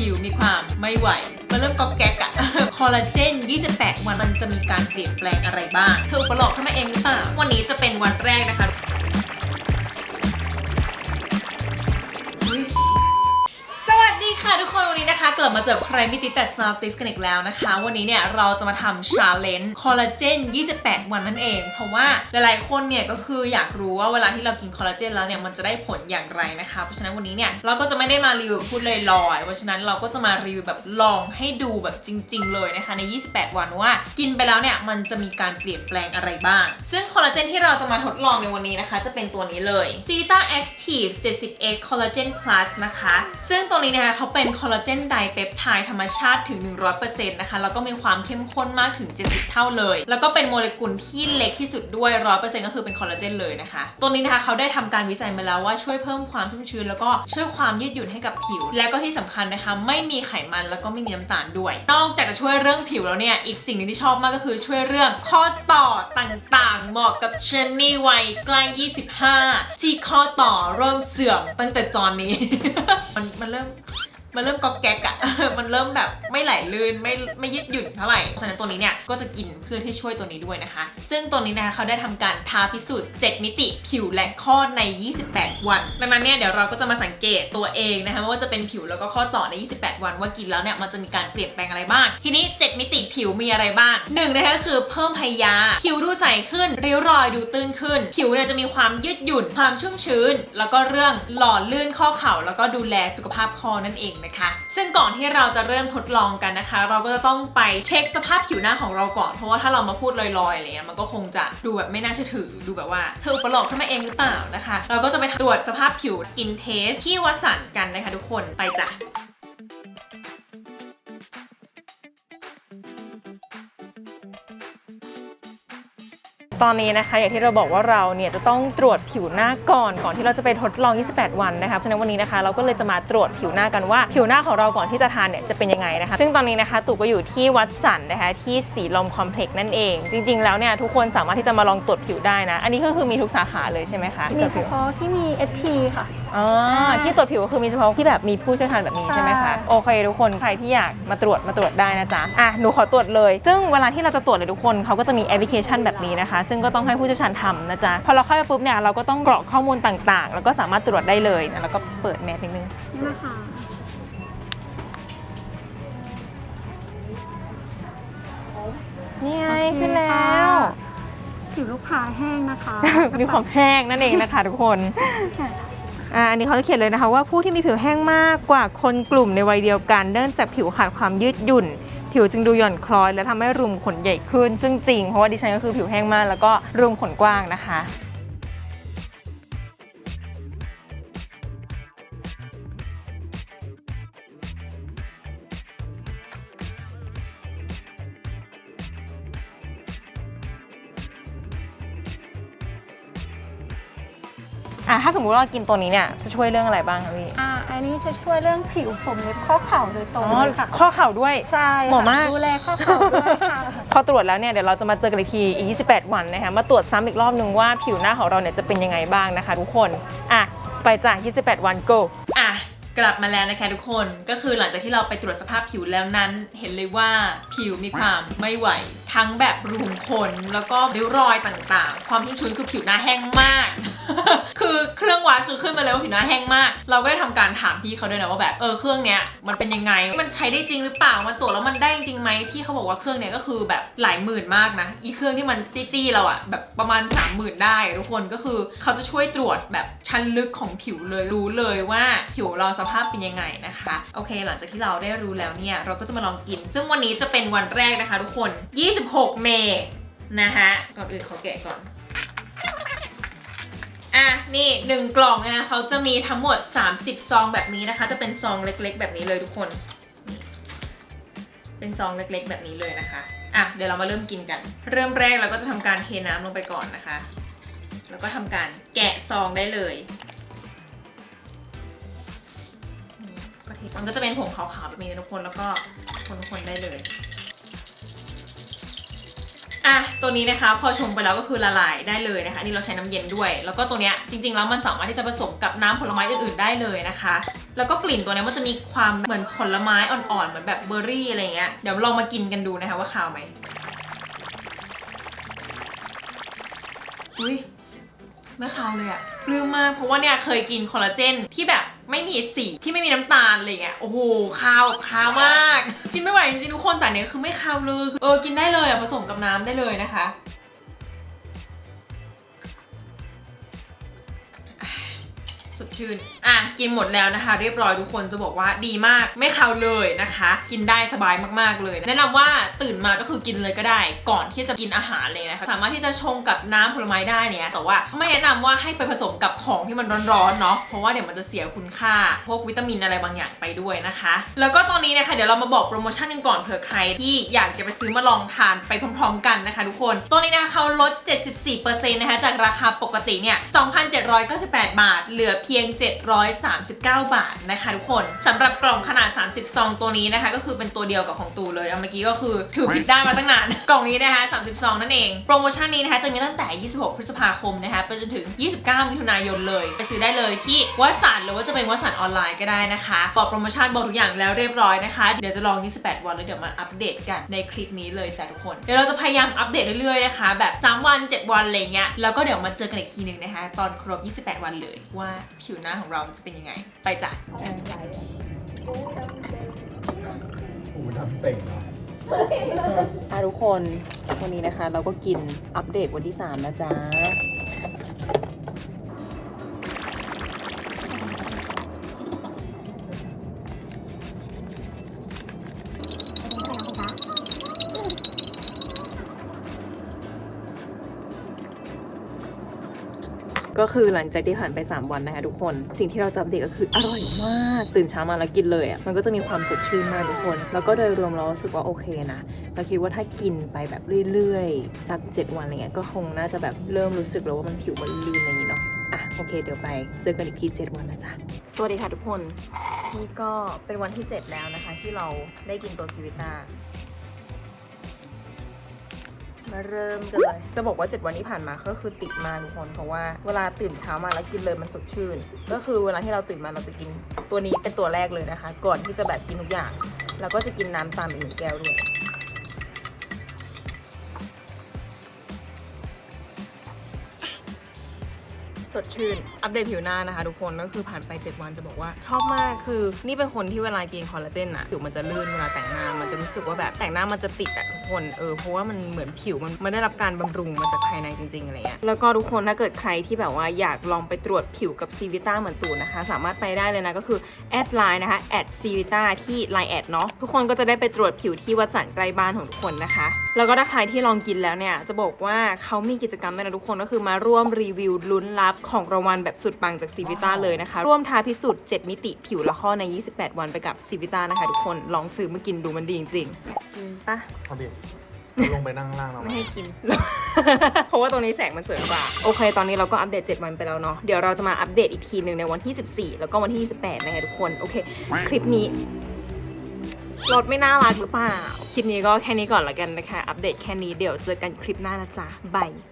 ผิวมีความไม่ไหวมันเริ่มก๊อกแก๊กอะ คอลลาเจน 28 วันมันจะมีการเปลี่ยนแปลงอะไรบ้าง เธอประหลอกขึ้นมาเองหรือเปล่า วันนี้จะเป็นวันแรกนะคะ ค่ะทุกคนวันนี้นะคะ กลับมาเจอใครไม่ติดแต่ Snap t i s กันอีกแล้วนะคะ วันนี้เนี่ยเราจะมาทำ challenge คอลลาเจน 28 วันนั่นเอง เพราะว่าหลายๆคนเนี่ยก็คืออยากรู้ว่าเวลาที่เรากินคอลลาเจนแล้วเนี่ยมันจะได้ผลอย่างไรนะคะ เพราะฉะนั้นวันนี้เนี่ยเราก็จะไม่ได้มารีวิวพูดลอยๆเพราะฉะนั้นเราก็จะมารีวิวแบบลองให้ดูแบบจริง ๆ เลยนะคะใน 28 วันว่า กินไปแล้วเนี่ยมันจะมีการเปลี่ยนแปลงอะไรบ้าง ซึ่งคอลลาเจนที่เราจะมาทดลองในวันนี้นะคะ จะเป็นตัวนี้เลย Zeta Active 70x Collagen Plus นะคะ ซึ่งตัวนี้นะคะเขาเป็น็นคอลลาเจนไดเปปไทด์ธรรมชาติถึง 100%นะคะ แล้วก็มีความเข้มข้นมากถึง 70 เท่าเลย แล้วก็เป็นโมเลกุลที่เล็กที่สุดด้วย 100%ก็คือเป็นคอลลาเจนเลยนะคะ ตัวนี้นะคะเขาได้ทำการวิจัยมาแล้วว่าช่วยเพิ่มความชุ่มชื้น แล้วก็ช่วยความยืดหยุ่นให้กับผิว และก็ที่สำคัญนะคะ ไม่มีไขมันแล้วก็ไม่มีน้ำตาลด้วย นอกจากจะช่วยเรื่องผิวแล้วเนี่ย อีกสิ่งหนึงที่ชอบมากก็คือช่วยเรื่องข้อต่อต่างๆ เหมาะกับเชนี่วัยใกล้ 25 ที่ข้อต่อเริ่มเสื่อมตั้งแต่ตอนนี้ มันมันเริ่ม มันเริ่มก๊อกแก๊กอะ มันเริ่มแบบไม่ไหลลื่นไม่ไม่ยืดหยุ่นเท่าไหร่ ฉะนั้นตัวนี้เนี่ยก็จะกินเพื่อที่ช่วยตัวนี้ด้วยนะคะ ซึ่งตัวนี้นะคะเขาได้ทำการทาพิสูจน์ 7 มิติผิวและข้อใน 28 วันดังนั้นเนี่ยเดี๋ยวเราก็จะมาสังเกตตัวเองนะคะว่าจะเป็นผิวแล้วก็ข้อต่อใน 28 วัน ว่ากินแล้วเนี่ยมันจะมีการเปลี่ยนแปลงอะไรบ้าง ทีนี้ 7 มิติผิวมีอะไรบ้างหนึ่งนะคะคือเพิ่มพยา ผิวดูใสขึ้น ริ้วรอยดูตื้นขึ้น ผิวเนี่ยจะมีความยืดหยุ่น ความชุ่มชื้น แล้วก็เรื่องหล่อลื่นข้อเข่าแล้วก็ดูแลสุขภาพคอนั่นเองนะคะ ซึ่งก่อนที่เราจะเริ่มทดลองกันนะคะ เราก็จะต้องไปเช็คสภาพผิวหน้าของเราก่อน เพราะว่าถ้าเรามาพูดลอยๆอะไรเงี้ยมันก็คงจะดูแบบไม่น่าเชื่อถือ ดูแบบว่าเธออุปโลกขึ้นมาเองหรือเปล่านะคะ เราก็จะไปตรวจสภาพผิวสกินเทสที่วัดสันกันนะคะทุกคนไปจ้ะ ตอนนี้นะคะ อย่างที่เราบอกว่าเราเนี่ยจะต้องตรวจผิวหน้าก่อนก่อนที่เราจะไปทดลอง 28 วันนะคะฉะนั้นวันนี้นะคะ เราก็เลยจะมาตรวจผิวหน้ากันว่า ผิวหน้าของเราก่อนที่จะทานเนี่ยจะเป็นยังไงนะคะ ซึ่งตอนนี้นะคะตู่ก็อยู่ที่วัดสันนะคะที่สีลมคอมเพล็กซ์นั่นเอง จริง ๆ แล้วเนี่ยทุกคนสามารถที่จะมาลองตรวจผิวได้นะ อันนี้ก็คือมีทุกสาขาเลยใช่ไหมคะมีเฉพาะที่มี ST ค่ะอ๋อที่ตรวจผิวก็คือมีเฉพาะที่แบบมีผู้เชี่ยวชาญแบบนี้ใช่ไหมคะใช่โอเคทุกคนใครที่อยากมาตรวจมาตรวจได้นะจ๊ะอะหนูขอตรวจเลย ซึ่งเวลาที่เราจะตรวจเลยทุกคนเขาก็จะมีแอปพลิเคชันแบบนี้นะคะซึ่งก็ต้องให้ผู้เชี่ยวชาญทำนะจ๊ะ พอเราเข้าไปปุ๊บเนี่ยเราก็ต้องกรอกข้อมูลต่างๆ แล้วก็สามารถตรวจได้เลยนะแล้วก็เปิดแมสนิดนึงนี่นะคะนี่ไงขึ้นแล้วผิวลูกค้าแห้งนะคะ มีความแห้งนั่นเองนะคะทุกคนอ่าอันนี้เขาจะเขียนเลยนะคะว่าผู้ที่มีผิวแห้งมากกว่าคนกลุ่มในวัยเดียวกันเนื่องจากผิวขาดความยืดหยุ่น ผิวจึงดูหย่อนคล้อย และทำให้รูมขนใหญ่ขึ้น ซึ่งจริงเพราะว่าดิฉันก็คือผิวแห้งมากแล้วก็รูมขนกว้างนะคะ อะถ้าสมมุติว่าเรากินตัวนี้เนี่ยจะช่วยเรื่องอะไรบ้างคะพี่อ่าอันนี้จะช่วยเรื่องผิวผมเล็บข้อเข่าโดยตรงเลยค่ะข้อเข่าด้วย ใช่เหมาะมาก ดูแลข้อเข่าด้วยค่ะ พอตรวจแล้วเนี่ยเดี๋ยวเราจะมาเจอกันอีกทีอีก28 วันนะคะมาตรวจซ้ำอีกรอบนึงว่าผิวหน้าของเราเนี่ยจะเป็นยังไงบ้างนะคะ ทุกคนอะไปจ้ะ28 วัน go อะ กลับมาแล้วนะคะทุกคนก็คือหลังจากที่เราไปตรวจสภาพผิวแล้วนั้น เห็นเลยว่าผิวมีความไม่ไหว ทั้งแบบรูขุมขนแล้วก็ริ้วรอยต่างๆ ความชุ่มชื้นคือผิวหน้าแห้งมาก คือเครื่องวัดคือขึ้นมาเลยว่าผิวหน้าแห้งมาก เราก็ได้ทำการถามพี่เขาด้วยนะว่าแบบเออเครื่องเนี้ยมันเป็นยังไงมันใช้ได้จริงหรือเปล่ามันตรวจแล้วมันได้จริงไหมพี่เขาบอกว่าเครื่องเนี้ยก็คือแบบหลายหมื่นมากนะอีเครื่องที่มันจี้ๆเราอะแบบประมาณ 3 0,000 ได้ทุกคนก็คือเขาจะช่วยตรวจแบบชั้นลึกของผิวเลยรู้เลยว่าผิวเราสภาพเป็นยังไงนะคะ โอเคหลังจากที่เราได้รู้แล้วเนี่ย เราก็จะมาลองกิน ซึ่งวันนี้จะเป็นวันแรกนะคะทุกคน 26 เมษนะคะก่อนอื่นขอแกะก่อนอะนี่หนึ่งกล่องนะคะเขาจะมีทั้งหมด 30 ซองแบบนี้นะคะ จะเป็นซองเล็กๆ แบบนี้เลยทุกคนนเป็นซองเล็กๆ แบบนี้เลยนะคะอะเดี๋ยวเรามาเริ่มกินกัน เริ่มแรกเราก็จะทำการเทน้ำลงไปก่อนนะคะ แล้วก็ทำการแกะซองได้เลย มันก็จะเป็นผงขาวๆแบบนี้นะทุกคนแล้วก็คนๆได้เลยอะตัวนี้นะคะพอชงไปแล้วก็คือละลายได้เลยนะคะนี่เราใช้น้ำเย็นด้วย แล้วก็ตัวเนี้ยจริงๆแล้วมันสามารถที่จะผสมกับน้ำผลไม้อื่นๆได้เลยนะคะ แล้วก็กลิ่นตัวเนี้ยมันจะมีความเหมือนผลไม้อ่อนๆเหมือนแบบเบอร์รี่อะไรเงี้ยเดี๋ยวลองมากินกันดูนะคะว่าคาวไหมอุ้ยไม่คาวเลยอะปลื้มมากเพราะว่าเนี่ยเคยกินคอลลาเจนที่แบบ ไม่มีสีที่ไม่มีน้ำตาลอะไรเงี้ยโอ้โหคาวคาวมาก กินไม่ไหวจริงๆทุกคนแต่เนี้ยคือไม่คาวเลยเออกินได้เลยอะผสมกับน้ำได้เลยนะคะ สดชื่น อะ กินหมดแล้วนะคะ เรียบร้อยทุกคนจะบอกว่าดีมากไม่คาวเลยนะคะ กินได้สบายมากๆเลย แนะนำว่าตื่นมาก็คือกินเลยก็ได้ ก่อนที่จะกินอาหารเลยนะคะสามารถที่จะชงกับน้ำผลไม้ได้เนี่ยแต่ว่าไม่แนะนำว่าให้ไปผสมกับของที่มันร้อนๆเนาะเพราะว่าเดี๋ยวมันจะเสียคุณค่า พวกวิตามินอะไรบางอย่างไปด้วยนะคะ แล้วก็ตอนนี้นะคะเดี๋ยวเรามาบอกโปรโมชั่นกันก่อนเผื่อใครที่อยากจะไปซื้อมาลองทานไปพร้อมๆ กันนะคะ ทุกคนตัวนี้นะคะเขาลด 74%นะคะจากราคาปกติเนี่ย 2,798 บาท เหลือเพียงพียง 739 บาทนะคะทุกคนสำหรับกล่องขนาด 30 ซองตัวนี้นะคะ ก็คือเป็นตัวเดียวกับของตูเลยเอาเมื่อกี้ก็คือถือผิดได้านมาตั้งนาน กล่องนี้นะคะ 30 ซองนั่นเอง โปรโมชั่นนี้นะคะ จะมีตั้งแต่ 26 พฤษภาคมนะคะไปจนถึง 29 มิถุนายนเลย ไปซื้อได้เลยที่วัดสันหรือว่าจะเป็นวัดสันออนไลน์ก็ได้นะคะบอกโปรโมชั่นบอกทุกอย่างแล้วเรียบร้อยนะคะ เดี๋ยวจะลอง 28 วันแล้วเดี๋ยวมาอัปเดตกันในคลิปนี้เลยจ้ะทุกคน เดี๋ยวเราจะพยายามอัปเดตเรื่อยๆนะคะ แบบ 3 วัน 7 วันอะไรเงี้ยแล้วก็เดี๋ยวมาเจอกันอีกทีหนึงนะคะ ตอนครบ 28 วันเลยว่าผิวหน้าของเราจะเป็นยังไง ไปจ้ะโอ้ทำเต่งเนาะอะทุกคนวันนี้นะคะ เราก็กินอัปเดตวันที่ 3 นะจ๊ะ ก็คือหลังจากที่ผ่านไป 3 วันนะคะทุกคน สิ่งที่เราจะอัปเดตก็คืออร่อยมาก ตื่นเช้ามาแล้วกินเลยอะมันก็จะมีความสดชื่นมากทุกคน แล้วก็โดยรวมเรารู้สึกว่าโอเคนะเราคิดว่าถ้ากินไปแบบเรื่อยๆ สัก 7 วันอะไรเงี้ยก็คงน่าจะแบบเริ่มรู้สึกแล้วว่ามันผิวมันลื่นอะไรอย่างงี้เนาะอะโอเคเดี๋ยวไปเจอกันอีกที 7 วันนะจ๊ะสวัสดีค่ะทุกคนนี่ก็เป็นวันที่ 7 แล้วนะคะ ที่เราได้กินตัวซีวิต้า มาเริ่มกันเลย จะบอกว่า 7 วันที่ผ่านมาก็คือติดมาทุกคน เพราะว่าเวลาตื่นเช้ามาแล้วกินเลยมันสดชื่น ก็คือเวลาที่เราตื่นมาเราจะกินตัวนี้เป็นตัวแรกเลยนะคะ ก่อนที่จะแบบกินทุกอย่าง แล้วก็จะกินน้ำตามอีกหนึ่งแก้วด้วย สดชื่น อัปเดตผิวหน้านะคะทุกคนก็คือผ่านไป 7 วันจะบอกว่าชอบมากคือนี่เป็นคนที่เวลากินคอลลาเจนอะผิวมันจะลื่นเวลาแต่งหน้ามันจะรู้สึกว่าแบบแต่งหน้ามันจะติดอะทุกคนเออเพราะว่ามันเหมือนผิวมันไม่ได้รับการบำรุงมาจากภายในจริงๆอะไรเงี้ยแล้วก็ทุกคนถ้าเกิดใครที่แบบว่าอยากลองไปตรวจผิวกับซีวิต้าเหมือนตูนนะคะ สามารถไปได้เลยนะก็คือแอดไลน์นะคะแอดซีวิต้าที่ไลน์แอดเนาะทุกคนก็จะได้ไปตรวจผิวที่วัดสันใกล้บ้านของทุกคนนะคะ แล้วก็ถ้าใครที่ลองกินแล้วเนี่ยจะบอกว่าเขามีกิจกรรมด้วยนะทุกคนก็คือมาร่วมรีวิวลุ้นรับของรางวัลแบบสุดปังจากซีวิต้าเลยนะคะ ร่วมท้าพิสูจน์ 7 มิติผิวละข้อใน 28 วันไปกับซีวิต้านะคะทุกคน ลองซื้อมากินดูมันดีจริงๆกินปะเอาดิลงไปนั่งล่างเราไม่ให้กิน เพราะว่าตรงนี้แสงมันสวยกว่า โอเค ตอนนี้เราก็อัปเดต 7 วันไปแล้วเนาะ เดี๋ยวเราจะมาอัปเดตอีกทีหนึ่งในวันที่ 14 แล้วก็วันที่ 28 นะคะทุกคน โอเค คลิปนี้รถไม่น่ารักหรือเปล่า คลิปนี้ก็แค่นี้ก่อนละกันนะคะ อัปเดตแค่นี้ เดี๋ยวเจอกันคลิปหน้านะจ๊ะบาย